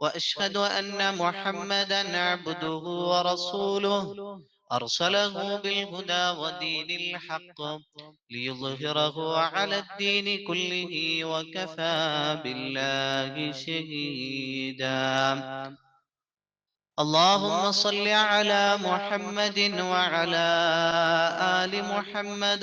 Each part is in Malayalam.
وأشهد أن محمدا عبده ورسوله. أرسله بالهدى ودين الحق ليظهره على الدين كله وكفى بالله شهيدا. اللهم صل على محمد وعلى آل محمد.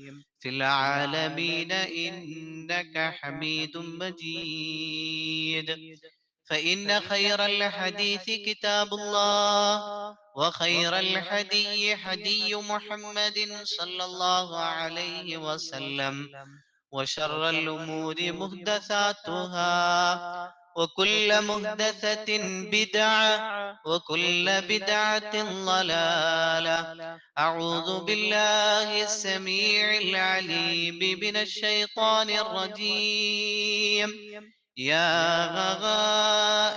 في العالمين إنك حميد مجيد. فإن خير الحديث كتاب الله وخير الحدي حدي محمد صلى الله عليه وسلم. وشر الأمور محدثاتها وكل محدثة بدعة وكل بدعة ضلالة. أعوذ بالله السميع العليم من الشيطان الرجيم. يا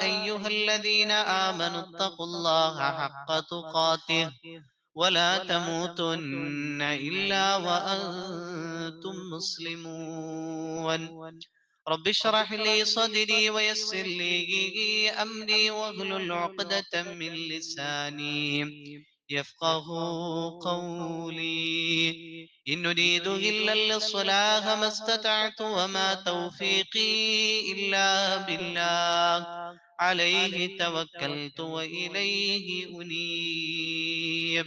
أيها الذين آمنوا اتقوا الله حق تقاته ولا تموتن إلا وأنتم مسلمون. رب اشرح لي صدري ويسر لي أمري واغلل عقدة من لساني. يفقه قولي. إن نريد إلا الصلاح ما استطعت وما توفيقي إلا بالله. عليه توكلت وإليه أنيب.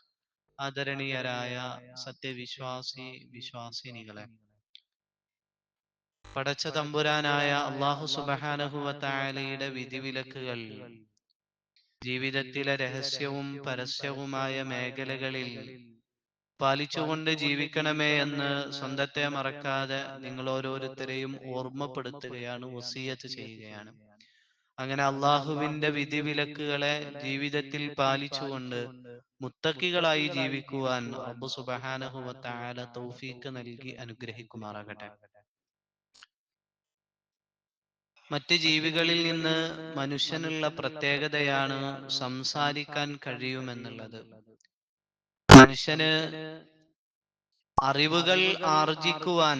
ആദരണീയരായ സത്യവിശ്വാസി വിശ്വാസിനികളെ. പടച്ച തമ്പുരാനായ അള്ളാഹു സുബഹാനഹുവത്തായാലയുടെ വിധിവിലക്കുകൾ. ജീവിതത്തിലെ രഹസ്യവും പരസ്യവുമായ മേഖലകളിൽ പാലിച്ചുകൊണ്ട് ജീവിക്കണമേ എന്ന് സ്വന്തത്തെ മറക്കാതെ നിങ്ങൾ ഓരോരുത്തരെയും ഓർമ്മപ്പെടുത്തുകയാണ് വസീയത്ത് ചെയ്യുകയാണ്. അങ്ങനെ അള്ളാഹുവിന്റെ വിധിവിലക്കുകളെ ജീവിതത്തിൽ പാലിച്ചുകൊണ്ട് മുത്തക്കികളായി ജീവിക്കുവാൻ അബു സുബഹാനഹുവത്തായ തൗഫീക്ക് നൽകി അനുഗ്രഹിക്കുമാറാകട്ടെ. മറ്റ് ജീവികളിൽ നിന്ന് മനുഷ്യനുള്ള പ്രത്യേകതയാണ് സംസാരിക്കാൻ കഴിയുമെന്നുള്ളത്. മനുഷ്യന് അറിവുകൾ ആർജിക്കുവാൻ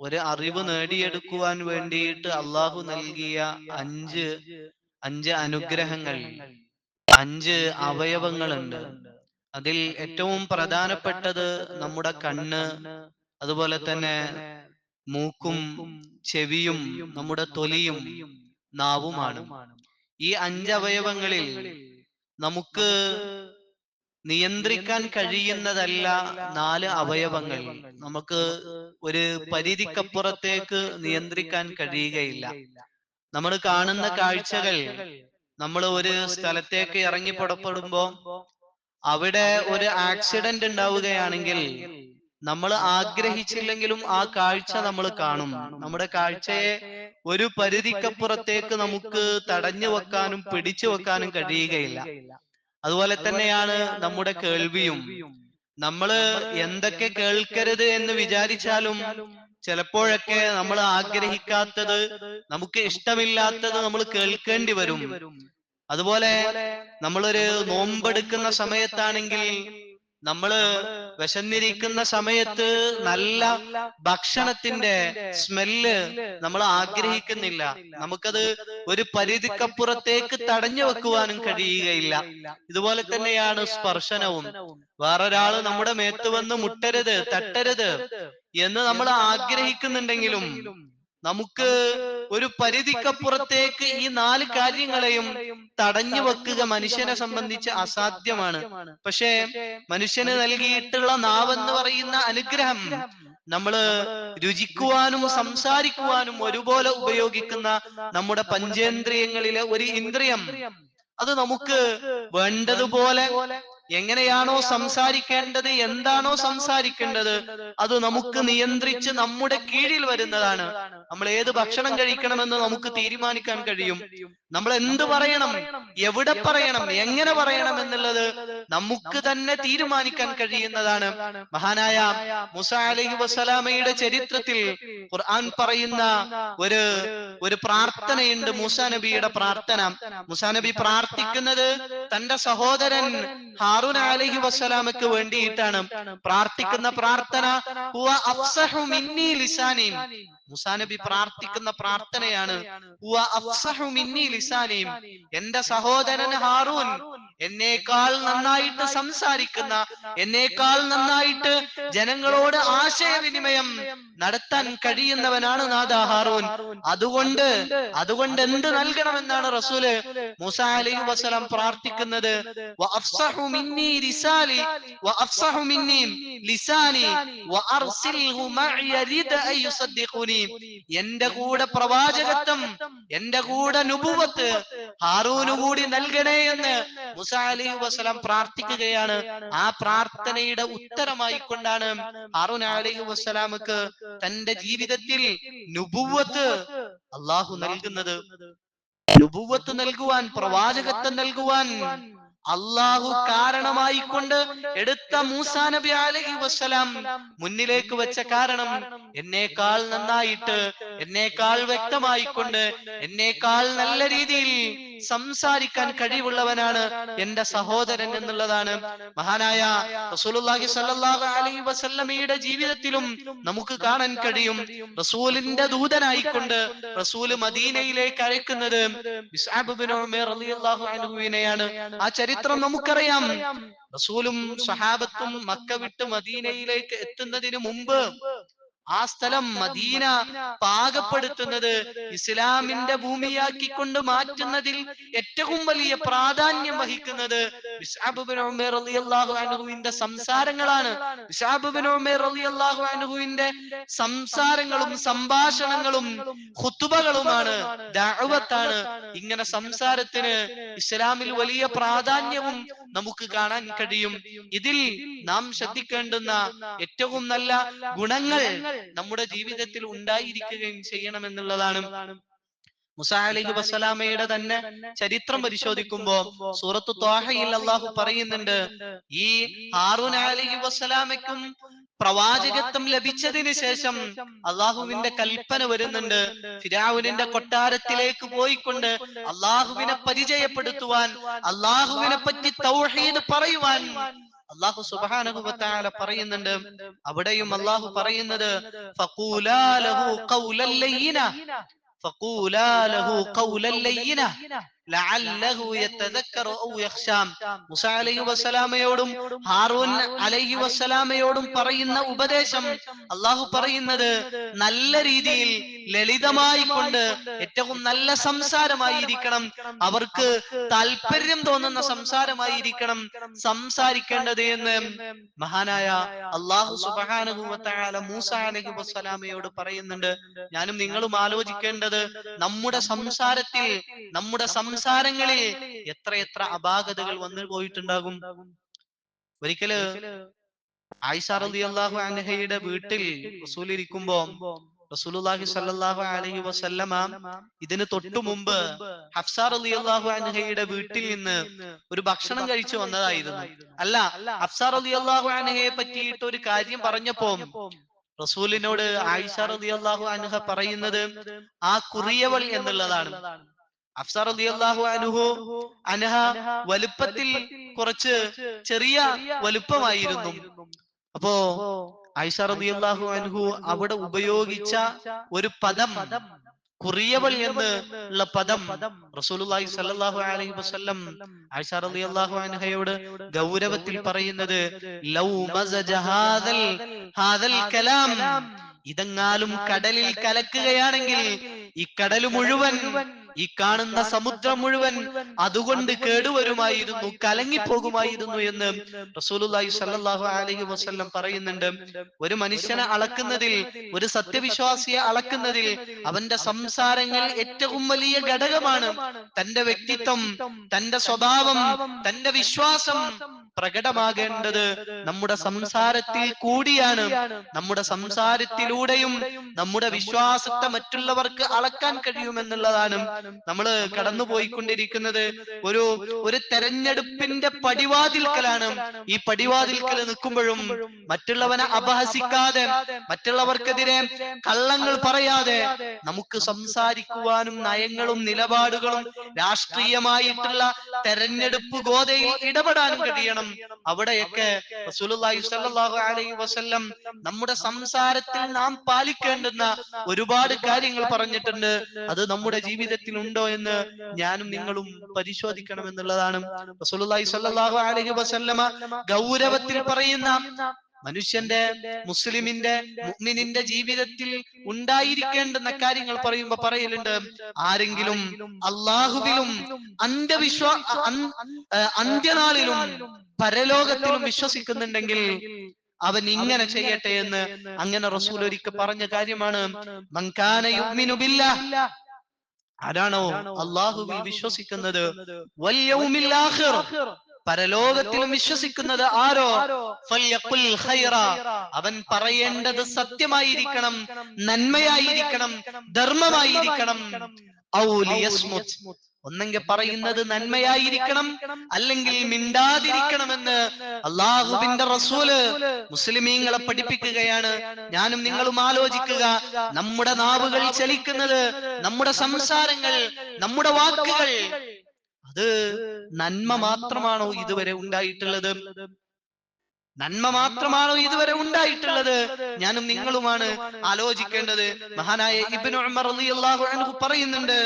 ഒരു അറിവ് നേടിയെടുക്കുവാൻ വേണ്ടിയിട്ട് അള്ളാഹു നൽകിയ അഞ്ച് അഞ്ച് അനുഗ്രഹങ്ങൾ അഞ്ച് അവയവങ്ങളുണ്ട്. അതിൽ ഏറ്റവും പ്രധാനപ്പെട്ടത് നമ്മുടെ കണ്ണ് അതുപോലെ തന്നെ മൂക്കും ചെവിയും നമ്മുടെ തൊലിയും നാവുമാണ്. ഈ അഞ്ചവയവങ്ങളിൽ നമുക്ക് നിയന്ത്രിക്കാൻ കഴിയുന്നതല്ല നാല് അവയവങ്ങൾ. നമുക്ക് ഒരു പരിധിക്കപ്പുറത്തേക്ക് നിയന്ത്രിക്കാൻ കഴിയുകയില്ല. നമ്മൾ കാണുന്ന കാഴ്ചകൾ നമ്മൾ ഒരു സ്ഥലത്തേക്ക് ഇറങ്ങി പുറപ്പെടുമ്പോ അവിടെ ഒരു ആക്സിഡന്റ് ഉണ്ടാവുകയാണെങ്കിൽ നമ്മൾ ആഗ്രഹിച്ചില്ലെങ്കിലും ആ കാഴ്ച നമ്മൾ കാണും. നമ്മുടെ കാഴ്ചയെ ഒരു പരിധിക്കപ്പുറത്തേക്ക് നമുക്ക് തടഞ്ഞു വെക്കാനും പിടിച്ചു വെക്കാനും കഴിയുകയില്ല. അതുപോലെ തന്നെയാണ് നമ്മുടെ കേൾവിയും. നമ്മൾ എന്തൊക്കെ കേൾക്കരുത് എന്ന് വിചാരിച്ചാലും ചിലപ്പോഴൊക്കെ നമ്മൾ ആഗ്രഹിക്കാത്തത് നമുക്ക് ഇഷ്ടമില്ലാത്തത് നമ്മൾ കേൾക്കേണ്ടി വരും. അതുപോലെ നമ്മളൊരു നോമ്പെടുക്കുന്ന സമയത്താണെങ്കിൽ നമ്മൾ വിശന്നിരിക്കുന്ന സമയത്ത് നല്ല ഭക്ഷണത്തിന്റെ സ്മെല്ല് നമ്മൾ ആഗ്രഹിക്കുന്നില്ല. നമുക്കത് ഒരു പരിധിക്കപ്പുറത്തേക്ക് തടഞ്ഞു വെക്കുവാനും കഴിയുകയില്ല. ഇതുപോലെ തന്നെയാണ് സ്പർശനവും. വേറൊരാൾ നമ്മുടെ മേത്ത് വന്ന് മുട്ടരുത് തട്ടരുത് എന്ന് നമ്മൾ ആഗ്രഹിക്കുന്നുണ്ടെങ്കിലും നമുക്ക് ഒരു പരിധിക്കപ്പുറത്തേക്ക് ഈ നാല് കാര്യങ്ങളെയും തടഞ്ഞു വെക്കുക മനുഷ്യനെ സംബന്ധിച്ച് അസാധ്യമാണ്. പക്ഷേ മനുഷ്യന് നൽകിയിട്ടുള്ള നാവെന്ന് പറയുന്ന അനുഗ്രഹം നമ്മൾ രുചിക്കുവാനും സംസാരിക്കുവാനും ഒരുപോലെ ഉപയോഗിക്കുന്ന നമ്മുടെ പഞ്ചേന്ദ്രിയങ്ങളിലെ ഒരു ഇന്ദ്രിയം. അത് നമുക്ക് വേണ്ടതുപോലെ എങ്ങനെയാണോ സംസാരിക്കേണ്ടത് എന്താണോ സംസാരിക്കേണ്ടത് അത് നമുക്ക് നിയന്ത്രിച്ച് നമ്മുടെ കീഴിൽ വരുന്നതാണ്. നമ്മൾ ഏത് ഭക്ഷണം കഴിക്കണമെന്ന് നമുക്ക് തീരുമാനിക്കാൻ കഴിയും. നമ്മൾ എന്ത് പറയണം എവിടെ പറയണം എങ്ങനെ പറയണം എന്നുള്ളത് നമുക്ക് തന്നെ തീരുമാനിക്കാൻ കഴിയുന്നതാണ്. മഹാനായ മുസ അലൈഹി വസ്സലാമയുടെ ചരിത്രത്തിൽ ഖുർആൻ പറയുന്ന ഒരു ഒരു പ്രാർത്ഥനയുണ്ട് മൂസ നബിയുടെ പ്രാർത്ഥന. മുസാ നബി പ്രാർത്ഥിക്കുന്നത് തന്റെ സഹോദരൻ ഹാറൂൻ അലഹി വസ്സലാമക്ക് വേണ്ടിയിട്ടാണ് പ്രാർത്ഥിക്കുന്ന പ്രാർത്ഥന. മുസാ നബി പ്രാർത്ഥിക്കുന്ന പ്രാർത്ഥനയാണ് എന്റെ സഹോദരൻ ഹാറൂൻ എന്നേക്കാൾ നന്നായിട്ട് സംസാരിക്കുന്ന എന്നേക്കാൾ നന്നായിട്ട് ജനങ്ങളോട് ആശയവിനിമയം നടത്താൻ കഴിയുന്നവനാണ് നാദ ഹാറൂൻ അതുകൊണ്ട് അതുകൊണ്ട് എന്ത് നൽകണമെന്നാണ് റസൂൽ മുസാലി അലൈഹി വസല്ലം പ്രാർത്ഥിക്കുന്നത് ലിസാനി എന്റെ കൂടെ പ്രവാചകത്വം എന്റെ കൂടെ നുപുവത്ത് ഹാറൂന് കൂടി നൽകണേ എന്ന് മുസ അലൈഹി വസല്ലം പ്രാർത്ഥിക്കുകയാണ്. ആ പ്രാർത്ഥനയുടെ ഉത്തരമായി കൊണ്ടാണ് ഹാറൂൻ അലി വസ്സലാമക്ക് തന്റെ ജീവിതത്തിൽ നുപുവത്ത് അള്ളാഹു നൽകുന്നത്. നുബുവത്ത് നൽകുവാൻ പ്രവാചകത്വം നൽകുവാൻ അള്ളാഹു കാരണമായിക്കൊണ്ട് എടുത്ത മൂസാ നബി അലഹി വസ്സലാം മുന്നിലേക്ക് വെച്ച കാരണം എന്നേക്കാൾ നന്നായിട്ട് എന്നേക്കാൾ വ്യക്തമായിക്കൊണ്ട് എന്നേക്കാൾ നല്ല രീതിയിൽ സംസാരിക്കാൻ കഴിവുള്ളവനാണ് എന്റെ സഹോദരൻ എന്നുള്ളതാണ്. മഹാനായ റസൂലുള്ളാഹി സ്വല്ലല്ലാഹു അലൈഹി വസല്ലമയുടെ ജീവിതത്തിലും നമുക്ക് കാണാൻ കഴിയും. റസൂലിന്റെ ദൂതനായിക്കൊണ്ട് റസൂൽ മദീനയിലേക്ക് അയക്കുന്നത് അൻഹുവിനെയാണ്. ആ ചരിത്രം നമുക്കറിയാം. റസൂലും സഹാബത്തും മക്ക വിട്ട് മദീനയിലേക്ക് എത്തുന്നതിന് മുമ്പ് ആ സ്ഥലം മദീന പാകപ്പെടുത്തുന്നത് ഇസ്ലാമിന്റെ ഭൂമിയാക്കിക്കൊണ്ട് മാറ്റുന്നതിൽ ഏറ്റവും വലിയ പ്രാധാന്യം വഹിക്കുന്നത് സംസാരങ്ങളാണ്. അൻഹുവിന്റെ സംസാരങ്ങളും സംഭാഷണങ്ങളും ഹുത്തുബകളുമാണ് ദഅവത്താണ് ഇങ്ങനെ സംസാരത്തിന് ഇസ്ലാമിൽ വലിയ പ്രാധാന്യവും നമുക്ക് കാണാൻ കഴിയും. ഇതിൽ നാം ശ്രദ്ധിക്കേണ്ടുന്ന ഏറ്റവും നല്ല ഗുണങ്ങൾ നമ്മുടെ ജീവിതത്തിൽ ഉണ്ടായിരിക്കുകയും ചെയ്യണമെന്നുള്ളതാണ്. മുസാ അലൈഹി വസ്സലാമയുടെ തന്നെ ചരിത്രം പരിശോധിക്കുമ്പോ സൂറത്ത് ത്വാഹയിൽ അള്ളാഹു പറയുന്നുണ്ട്. ഈ ഹാറൂൻ അലൈഹി വസ്സലാമയ്ക്കും പ്രവാചകത്വം ലഭിച്ചതിന് ശേഷം അള്ളാഹുവിന്റെ കൽപ്പന വരുന്നുണ്ട്. ഫിരാവുനിന്റെ കൊട്ടാരത്തിലേക്ക് പോയിക്കൊണ്ട് അള്ളാഹുവിനെ പരിചയപ്പെടുത്തുവാൻ അള്ളാഹുവിനെ പറ്റി തൗഹീദ് പറയുവാൻ അള്ളാഹു സുബാനുഭവത്താല പറയുന്നുണ്ട്. അവിടെയും അള്ളാഹു പറയുന്നത് വസലാമയോടും ഹാറൂൻ അലൈഹി വസലാമയോടും പറയുന്ന ഉപദേശം അള്ളാഹു പറയുന്നത് നല്ല രീതിയിൽ ലളിതമായി കൊണ്ട് ഏറ്റവും നല്ല സംസാരമായിരിക്കണം. അവർക്ക് താല്പര്യം തോന്നുന്ന സംസാരമായിരിക്കണം. സംസാരിക്കേണ്ടത് എന്ന് മഹാനായ അള്ളാഹു സുബാനുഭവത്തായ മൂസ അലൈഹി വസ്സലാമയോട് പറയുന്നുണ്ട്. ഞാനും നിങ്ങളും ആലോചിക്കേണ്ടത് നമ്മുടെ സംസാരത്തിൽ നമ്മുടെ സംസാരങ്ങളിൽ എത്രയെത്ര അപാകതകൾ വന്നു പോയിട്ടുണ്ടാകും. ഒരിക്കൽ ആയിഷ റളിയല്ലാഹു അൻഹയുടെ വീട്ടിൽ റസൂൽ ഇരിക്കുമ്പോ റസൂലുള്ളാഹി സ്വല്ലല്ലാഹു അലൈഹി വസല്ലമ ഇതിന് തൊട്ടു മുമ്പ് ഹഫ്സ റളിയല്ലാഹു അൻഹയുടെ വീട്ടിൽ നിന്ന് ഒരു ഭക്ഷണം കഴിച്ചു വന്നതായിരുന്നു. അല്ല ഹഫ്സ റളിയല്ലാഹു അൻഹയെ പറ്റിയിട്ട് ഒരു കാര്യം പറഞ്ഞപ്പോ റസൂലിനോട് ആയിഷ റളിയല്ലാഹു അൻഹ പറയുന്നത് ആ കുറിയവൾ എന്നുള്ളതാണ്. ഹഫ്സ റളിയല്ലാഹു അനുഹു അനഹ വലുപ്പത്തിൽ കുറച്ച് ചെറിയ വലുപ്പമായിരുന്നു. അപ്പോ ഐഷ റളിയല്ലാഹു അൻഹു അവിടെ ഉപയോഗിച്ച ഒരു പദം കുറിയവൾ എന്ന് ഉള്ള പദം റസൂലുള്ളാഹി സ്വല്ലല്ലാഹു അലൈഹി വസല്ലം ആയിഷ റളിയല്ലാഹു അൻഹയോട് ഗൗരവത്തിൽ പറയുന്നത് ലൗ മസജ ഹാദൽ ഹാദൽ കലാം. ഇതെങ്ങാലും കടലിൽ കലക്കുകയാണെങ്കിൽ ഈ കടൽ മുഴുവൻ ഈ കാണുന്ന സമുദ്രം മുഴുവൻ അതുകൊണ്ട് കേടുവരുമായിരുന്നു കലങ്ങിപ്പോകുമായിരുന്നു എന്ന് റസൂലുള്ളാഹി സ്വല്ലല്ലാഹു അലൈഹി വസല്ലം പറയുന്നുണ്ട് ഒരു മനുഷ്യനെ അളക്കുന്നതിൽ ഒരു സത്യവിശ്വാസിയെ അളക്കുന്നതിൽ അവന്റെ സംസാരങ്ങൾ ഏറ്റവും വലിയ ഘടകമാണ് തന്റെ വ്യക്തിത്വം തന്റെ സ്വഭാവം തന്റെ വിശ്വാസം പ്രകടമാകേണ്ടത് നമ്മുടെ സംസാരത്തിൽ കൂടിയാണ്. നമ്മുടെ സംസാരത്തിലൂടെയും നമ്മുടെ വിശ്വാസത്തെ മറ്റുള്ളവർക്ക് അളക്കാൻ കഴിയുമെന്നുള്ളതാണ് നമ്മൾ കടന്നുപോയിക്കൊണ്ടിരിക്കുന്നത്. ഒരു ഒരു തെരഞ്ഞെടുപ്പിന്റെ പടിവാതിൽക്കലാണ്. ഈ പടിവാതിൽക്കൽ നിൽക്കുമ്പോഴും മറ്റുള്ളവനെ അപഹസിക്കാതെ മറ്റുള്ളവർക്കെതിരെ കള്ളങ്ങൾ പറയാതെ നമുക്ക് സംസാരിക്കുവാനും നയങ്ങളും നിലപാടുകളും രാഷ്ട്രീയമായിട്ടുള്ള തെരഞ്ഞെടുപ്പ് ഗോതയിൽ ഇടപെടാനും കഴിയണം. അവിടെയൊക്കെ അലൈഹി വസല്ലം നമ്മുടെ സംസാരത്തിൽ നാം പാലിക്കേണ്ടുന്ന ഒരുപാട് കാര്യങ്ങൾ പറഞ്ഞിട്ടുണ്ട്. അത് നമ്മുടെ ജീവിതത്തിൽ ഉണ്ടോ എന്ന് ഞാനും നിങ്ങളും പരിശോധിക്കണം എന്നുള്ളതാണ് റസൂലുള്ളാഹി സ്വല്ലല്ലാഹു അലൈഹി വസല്ലമ ഗൗരവത്തിൽ പറയുന്ന മനുഷ്യന്റെ മുസ്ലിമിന്റെ മുഅ്മിനിന്റെ ജീവിതത്തിൽ ഉണ്ടായിരിക്കേണ്ടുന്ന കാര്യങ്ങൾ പറയുമ്പോ പറയലുണ്ട്. ആരെങ്കിലും അള്ളാഹുവിലും അന്ത്യവിശ്വാ അന്ത്യനാളിലും പരലോകത്തിലും വിശ്വസിക്കുന്നുണ്ടെങ്കിൽ അവൻ ഇങ്ങനെ ചെയ്യട്ടെ എന്ന് അങ്ങനെ റസൂൽ ഒരിക്കൽ പറഞ്ഞ കാര്യമാണ്. മങ്കാന യുഗ്മിനുബില്ല ആരാണോ അള്ളാഹുവിൽ വിശ്വസിക്കുന്നത്? ആഖിർ. പരലോകത്തിലും വിശ്വസിക്കുന്നത് ആരോ? അവൻ പറയേണ്ടത് സത്യമായിരിക്കണം നന്മയായിരിക്കണം ധർമ്മമായിരിക്കണം. ഒന്നെങ്കിൽ പറയുന്നത് നന്മയായിരിക്കണം അല്ലെങ്കിൽ മിണ്ടാതിരിക്കണമെന്ന് അള്ളാഹുബിന്റെ റസൂൽ മുസ്ലിമീങ്ങളെ പഠിപ്പിക്കുകയാണ്. ഞാനും നിങ്ങളും ആലോചിക്കുക. നമ്മുടെ നാവുകൾ ചലിക്കുന്നത് നമ്മുടെ സംസാരങ്ങൾ നമ്മുടെ വാക്കുകൾ അത് നന്മ മാത്രമാണോ ഇതുവരെ ഉണ്ടായിട്ടുള്ളത്? നന്മ മാത്രമാണോ ഇതുവരെ ഉണ്ടായിട്ടുള്ളത്? ഞാനും നിങ്ങളുമാണ് ആലോചിക്കേണ്ടത്. മഹാനായ ഇബ്നു ഉമർ റളിയല്ലാഹു അൻഹു പറയുന്നുണ്ട്.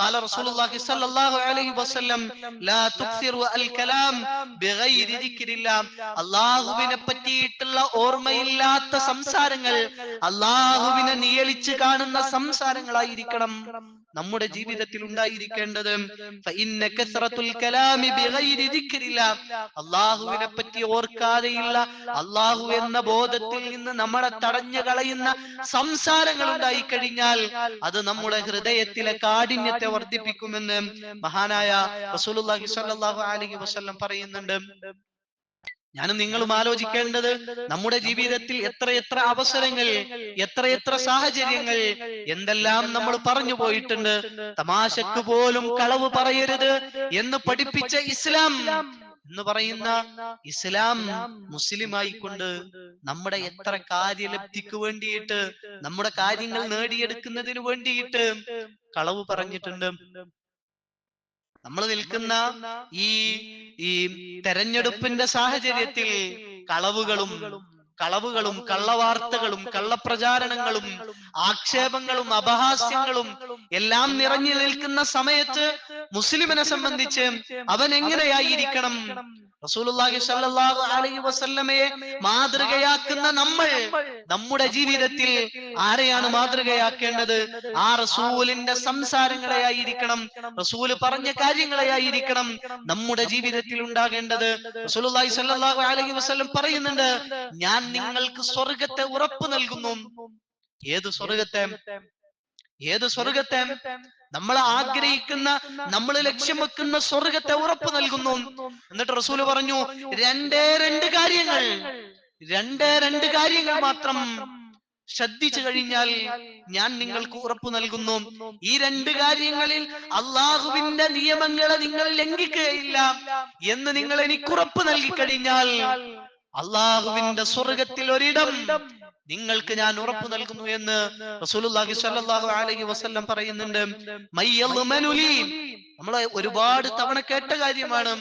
ഖാല റസൂലുള്ളാഹി സ്വല്ലല്ലാഹു അലൈഹി വസല്ലം ലാ തുക്സിറു അൽ കലാം ബിഗൈരി ദിക്രില്ലാ. അല്ലാഹുവിനെ പറ്റിയിട്ടുള്ള ഓർമ്മയില്ലാത്ത സംസാരങ്ങൾ അല്ലാഹുവിനെ നിയലിച്ച് കാണുന്ന സംസാരങ്ങളായിരിക്കണം. നമ്മുടെ ജീവിതത്തിൽ ഉണ്ടായിരിക്കേണ്ടത് അള്ളാഹുവിനെ പറ്റി ഓർക്കാതെയുള്ള അള്ളാഹു എന്ന ബോധത്തിൽ നിന്ന് നമ്മളെ തടഞ്ഞു കളയുന്ന സംസാരങ്ങൾ ഉണ്ടായി കഴിഞ്ഞാൽ അത് നമ്മുടെ ഹൃദയത്തിലെ കാഠിന്യത്തെ വർദ്ധിപ്പിക്കുമെന്ന് മഹാനായ റസൂലുള്ളാഹി സ്വല്ലല്ലാഹു അലൈഹി വസല്ലം പറയുന്നുണ്ട്. ഞാനും നിങ്ങളും ആലോചിക്കേണ്ടത് നമ്മുടെ ജീവിതത്തിൽ എത്രയെത്ര അവസരങ്ങൾ എത്രയെത്ര സാഹചര്യങ്ങൾ എന്തെല്ലാം നമ്മൾ പറഞ്ഞു പോയിട്ടുണ്ട്. തമാശക്ക് പോലും കളവ് പറയരുത് എന്ന് പഠിപ്പിച്ച ഇസ്ലാം എന്ന് പറയുന്ന ഇസ്ലാം മുസ്ലിം ആയിക്കൊണ്ട് നമ്മുടെ എത്ര കാര്യലബ്ധിക്ക് വേണ്ടിയിട്ട് നമ്മുടെ കാര്യങ്ങൾ നേടിയെടുക്കുന്നതിന് വേണ്ടിയിട്ട് കളവ് പറഞ്ഞിട്ടുണ്ട്. നമ്മൾ നിൽക്കുന്ന ഈ ഈ തെരഞ്ഞെടുപ്പിന്റെ സാഹചര്യത്തിൽ കളവുകളും കളവുകളും കള്ളവാർത്തകളും കള്ളപ്രചാരണങ്ങളും ആക്ഷേപങ്ങളും അപഹാസ്യങ്ങളും എല്ലാം നിറഞ്ഞു നിൽക്കുന്ന സമയത്ത് മുസ്ലിമിനെ സംബന്ധിച്ച് അവൻ എങ്ങനെയായിരിക്കണം? റസൂലുള്ളാഹി അലൈഹി വസല്ലമയെ മാതൃകയാക്കുന്ന നമ്മൾ നമ്മുടെ ജീവിതത്തിൽ ആരെയാണ് മാതൃകയാക്കേണ്ടത്? ആ റസൂലിന്റെ സംസാരങ്ങളെ ആയിരിക്കണം റസൂൽ പറഞ്ഞ കാര്യങ്ങളെ ആയിരിക്കണം നമ്മുടെ ജീവിതത്തിൽ ഉണ്ടാകേണ്ടത്. റസൂലുള്ളാഹി സ്വല്ലല്ലാഹു അലൈഹി വസല്ലം പറയുന്നുണ്ട് ഞാൻ നിങ്ങൾക്ക് സ്വർഗത്തെ ഉറപ്പ് നൽകുന്നു. ഏത് സ്വർഗത്തെ ഏത് സ്വർഗത്തെ നമ്മൾ ആഗ്രഹിക്കുന്ന നമ്മൾ ലക്ഷ്യം വെക്കുന്ന സ്വർഗത്തെ ഉറപ്പ് നൽകുന്നു. എന്നിട്ട് റസൂൽ പറഞ്ഞു രണ്ടേ രണ്ട് കാര്യങ്ങൾ. രണ്ടേ രണ്ട് കാര്യങ്ങൾ മാത്രം ശ്രദ്ധിച്ചു കഴിഞ്ഞാൽ ഞാൻ നിങ്ങൾക്ക് ഉറപ്പ് നൽകുന്നു. ഈ രണ്ട് കാര്യങ്ങളിൽ അള്ളാഹുവിന്റെ നിയമങ്ങളെ നിങ്ങൾ ലംഘിക്കുകയില്ല. എന്ന് നിങ്ങൾ എനിക്ക് ഉറപ്പ് നൽകി കഴിഞ്ഞാൽ അള്ളാഹുവിന്റെ സ്വർഗത്തിൽ ഒരിടം നിങ്ങൾക്ക് ഞാൻ ഉറപ്പ് നൽകുന്നു എന്ന് റസൂലുള്ളാഹി സ്വല്ലല്ലാഹു അലൈഹി വസല്ലം പറയുന്നുണ്ട്. നമ്മൾ ഒരുപാട് തവണ കേട്ട കാര്യമാണ്.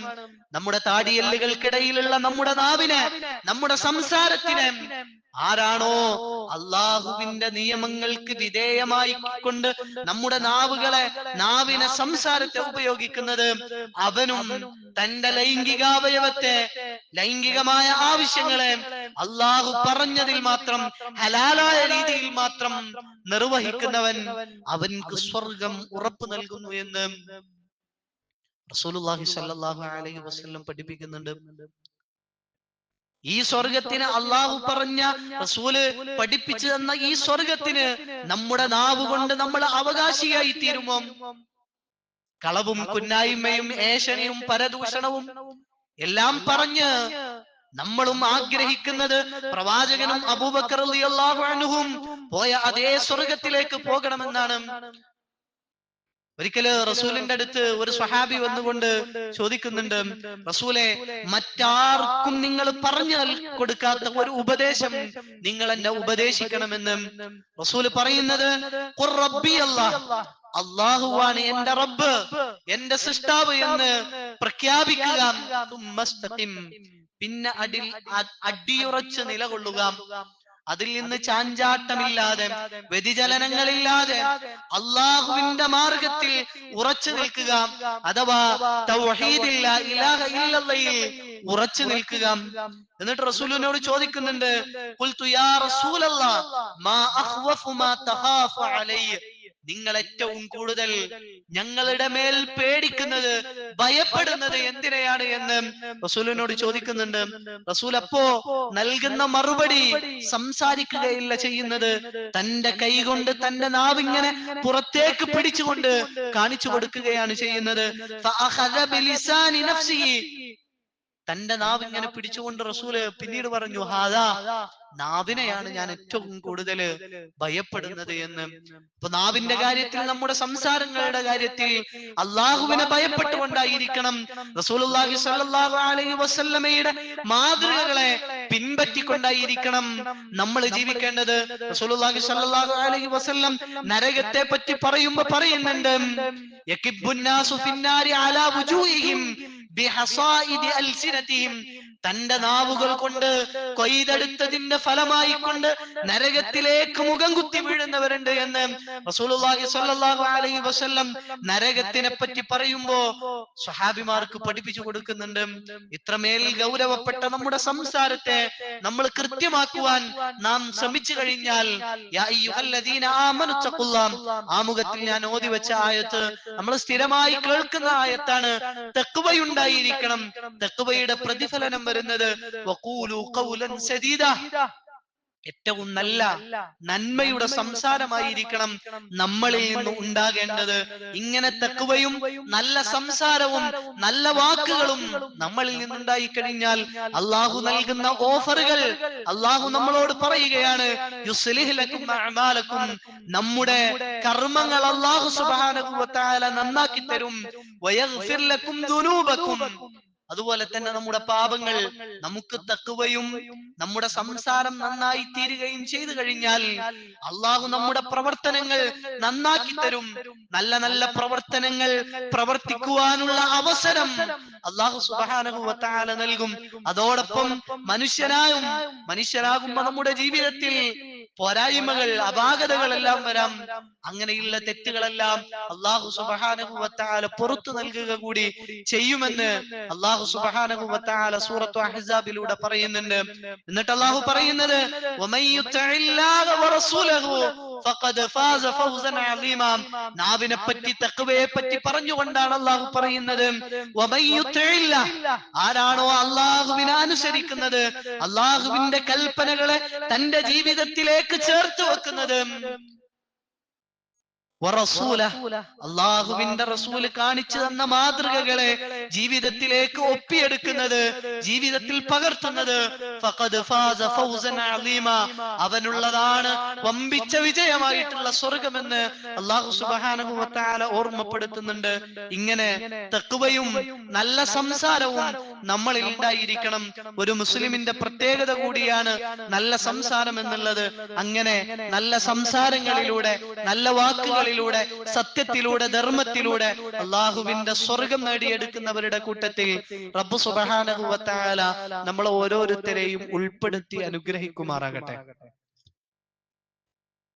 നമ്മുടെ താടിയല്ലുകൾക്കിടയിലുള്ള നമ്മുടെ നാവിനെ നമ്മുടെ സംസാരത്തിനെ ആരാണോ അള്ളാഹുവിന്റെ നിയമങ്ങൾക്ക് വിധേയമായി കൊണ്ട് നമ്മുടെ നാവുകളെ നാവിനെ സംസാരത്തെ ഉപയോഗിക്കുന്നത്. അവനും തന്റെ ലൈംഗികാവയവത്തെ ലൈംഗികമായ ആവശ്യങ്ങളെ അള്ളാഹു പറഞ്ഞതിൽ മാത്രം ഹലാലായ രീതിയിൽ മാത്രം നിർവഹിക്കുന്നവൻ അവൻക്ക് സ്വർഗം ഉറപ്പു നൽകുന്നു എന്ന് റസൂലുള്ളാഹി സ്വല്ലല്ലാഹു അലൈഹി വസല്ലം പഠിപ്പിക്കുന്നുണ്ട്. ഈ സ്വർഗത്തിന് അള്ളാഹു പറഞ്ഞ റസൂൽ പഠിപ്പിച്ചു തന്ന ഈ സ്വർഗത്തിന് നമ്മുടെ നാവ് കൊണ്ട് നമ്മൾ അവകാശിയായി തീരുമോ? കളവും കുന്നായ്മയും ഏഷണയും പരദൂഷണവും എല്ലാം പറഞ്ഞ് നമ്മളും ആഗ്രഹിക്കുന്നത് പ്രവാചകനും അബൂബക്കർ അൻഹും പോയ അതേ സ്വർഗത്തിലേക്ക് പോകണമെന്നാണ് ഒരിക്കൽ റസൂലിന്റെ അടുത്ത് ഒരു സ്വഹാബി വന്നുകൊണ്ട് ചോദിക്കുന്നുണ്ട് റസൂലെ മറ്റാർക്കും നിങ്ങൾ പറഞ്ഞു കൊടുക്കാത്ത ഒരു ഉപദേശം നിങ്ങൾ എന്നെ ഉപദേശിക്കണമെന്ന് റസൂൽ പറയുന്നത്. അള്ളാഹുവാണ് എന്റെ റബ്ബ് എന്റെ സൃഷ്ടാവ് എന്ന് പ്രഖ്യാപിക്കുക. പിന്നെ അടിൽ അടിയുറച്ച് നിലകൊള്ളുക. അതിൽ നിന്ന് ചാഞ്ചാട്ടമില്ലാതെ വ്യതിചലനങ്ങളില്ലാതെ അള്ളാഹുവിന്റെ മാർഗത്തിൽ ഉറച്ചു നിൽക്കുക. അഥവാ ഉറച്ചു നിൽക്കുക. എന്നിട്ട് റസൂലിനോട് ചോദിക്കുന്നുണ്ട് നിങ്ങൾ ഏറ്റവും കൂടുതൽ ഞങ്ങളുടെ മേൽ പേടിക്കുന്നത് ഭയപ്പെടുന്നത് എന്തിനെയാണ് എന്ന് റസൂലിനോട് ചോദിക്കുന്നുണ്ട്. റസൂൽ അപ്പോ നൽകുന്ന മറുപടി സംസാരിക്കുകയില്ല ചെയ്യുന്നത്. തന്റെ കൈകൊണ്ട് തന്റെ നാവിങ്ങനെ പുറത്തേക്ക് പിടിച്ചുകൊണ്ട് കാണിച്ചു കൊടുക്കുകയാണ് ചെയ്യുന്നത്. തന്റെ നാവ് ഇങ്ങനെ പിടിച്ചുകൊണ്ട് റസൂൽ പിന്നീട് പറഞ്ഞു ഹാദാ നാവിനെയാണ് ഞാൻ ഏറ്റവും കൂടുതൽ ഭയപ്പെടുന്നത് എന്ന്. അപ്പൊ നാവിന്റെ കാര്യത്തിൽ നമ്മുടെ സംസാരങ്ങളുടെ കാര്യത്തിൽ അള്ളാഹുവിനെ ഭയപ്പെട്ടുകൊണ്ടായിരിക്കണം റസൂലുള്ളാഹി സ്വല്ലല്ലാഹു അലൈഹി വസല്ലമയുടെ മാതൃകകളെ പിൻപറ്റിക്കൊണ്ടായിരിക്കണം നമ്മൾ ജീവിക്കേണ്ടത്. റസൂലുള്ളാഹി സ്വല്ലല്ലാഹു അലൈഹി വസല്ലം നരകത്തെ പറ്റി പറയുമ്പോ പറയുന്നുണ്ട് ഫിന്നാരി അലാ بحصائد ألسنتهم തന്റെ നാവുകൾ കൊണ്ട് കൊയ്തെടുത്തതിന്റെ ഫലമായി കൊണ്ട് നരകത്തിലേക്ക് മുഖം കുത്തി വീഴുന്നവരുണ്ട് എന്ന് റസൂലുള്ളാഹി സ്വല്ലല്ലാഹു അലൈഹി വസല്ലം നരകത്തിനെ പറ്റി പറയുമ്പോ സ്വഹാബിമാർക്ക് പഠിപ്പിച്ചു കൊടുക്കുന്നുണ്ട്. ഇത്രമേൽ ഗൗരവപ്പെട്ട നമ്മുടെ സംസാരത്തെ നമ്മൾ കൃത്യമാക്കുവാൻ നാം ശ്രമിച്ചു കഴിഞ്ഞാൽ ആമുഖത്തിൽ ഞാൻ ഓതി വെച്ച ആയത്ത് നമ്മൾ സ്ഥിരമായി കേൾക്കുന്ന ആയത്താണ് തെക്കുവയുണ്ടായിരിക്കണം തെക്കുവയുടെ പ്രതിഫലനം വരുന്നത്. ഏറ്റവും നല്ല നന്മയുടെ സംസാരമായിരിക്കണം നമ്മളിൽ നിന്ന് ഉണ്ടാകേണ്ടത്. ഇങ്ങനെ തെക്കുവയും നല്ല സംസാരവും നല്ല വാക്കുകളും നമ്മളിൽ നിന്നുണ്ടായി കഴിഞ്ഞാൽ അള്ളാഹു നൽകുന്ന ഓഫറുകൾ അള്ളാഹു നമ്മളോട് പറയുകയാണ് നമ്മുടെ കർമ്മങ്ങൾ അള്ളാഹു വ നന്നാക്കി തരും. അതുപോലെ തന്നെ നമ്മുടെ പാപങ്ങൾ നമുക്ക് തക്കുകയും നമ്മുടെ സംസാരം നന്നായി തീരുകയും ചെയ്തു കഴിഞ്ഞാൽ അള്ളാഹു നമ്മുടെ പ്രവർത്തനങ്ങൾ നന്നാക്കി തരും. നല്ല നല്ല പ്രവർത്തനങ്ങൾ പ്രവർത്തിക്കുവാനുള്ള അവസരം അള്ളാഹു വ നൽകും. അതോടൊപ്പം മനുഷ്യനായും മനുഷ്യരാകുമ്പോ നമ്മുടെ ജീവിതത്തിൽ പോരായ്മകൾ അപാകതകളെല്ലാം വരാം. അങ്ങനെയുള്ള തെറ്റുകളെല്ലാം അള്ളാഹു തആല പുറത്തു നൽകുക കൂടി ചെയ്യുമെന്ന് അള്ളാഹു സുബ്ഹാനഹു വ സൂറത്തു അഹ്സാബിലൂടെ പറയുന്നുണ്ട്. എന്നിട്ട് അള്ളാഹു പറയുന്നത് നാവിനെ പറ്റി തഖ്വയെ പറ്റി പറഞ്ഞുകൊണ്ടാണ് അള്ളാഹു പറയുന്നത്. ആരാണോ അള്ളാഹുവിനെ അനുസരിക്കുന്നത്. അള്ളാഹുവിന്റെ കൽപ്പനകളെ തന്റെ ജീവിതത്തിലേക്ക് ചേർത്ത് വെക്കുന്നത്. അള്ളാഹുവിന്റെ റസൂൽ കാണിച്ചു തന്ന മാതൃകകളെ ജീവിതത്തിലേക്ക് ഒപ്പിയെടുക്കുന്നത് ജീവിതത്തിൽ പകർത്തുന്നത്. അവനുള്ളതാണ് വമ്പിച്ച വിജയമായിട്ടുള്ള സ്വർഗമെന്ന് അള്ളാഹു സുബ്ഹാനഹു വതആല ഓർമ്മപ്പെടുത്തുന്നുണ്ട്. ഇങ്ങനെ തെക്കുവയും നല്ല സംസാരവും നമ്മളിൽ ഉണ്ടായിരിക്കണം. ഒരു മുസ്ലിമിന്റെ പ്രത്യേകത കൂടിയാണ് നല്ല സംസാരം എന്നുള്ളത് അങ്ങനെ നല്ല സംസാരങ്ങളിലൂടെ നല്ല വാക്കുകളിലൂടെ സത്യത്തിലൂടെ ധർമ്മത്തിലൂടെ അള്ളാഹുവിന്റെ സ്വർഗം നേടിയെടുക്കുന്നവരുടെ കൂട്ടത്തിൽ റബ്ബു സുബ്ഹാനഹു വതആല നമ്മളെ ഓരോരുത്തരെയും ഉൾപ്പെടുത്തി അനുഗ്രഹിക്കുമാറാകട്ടെ.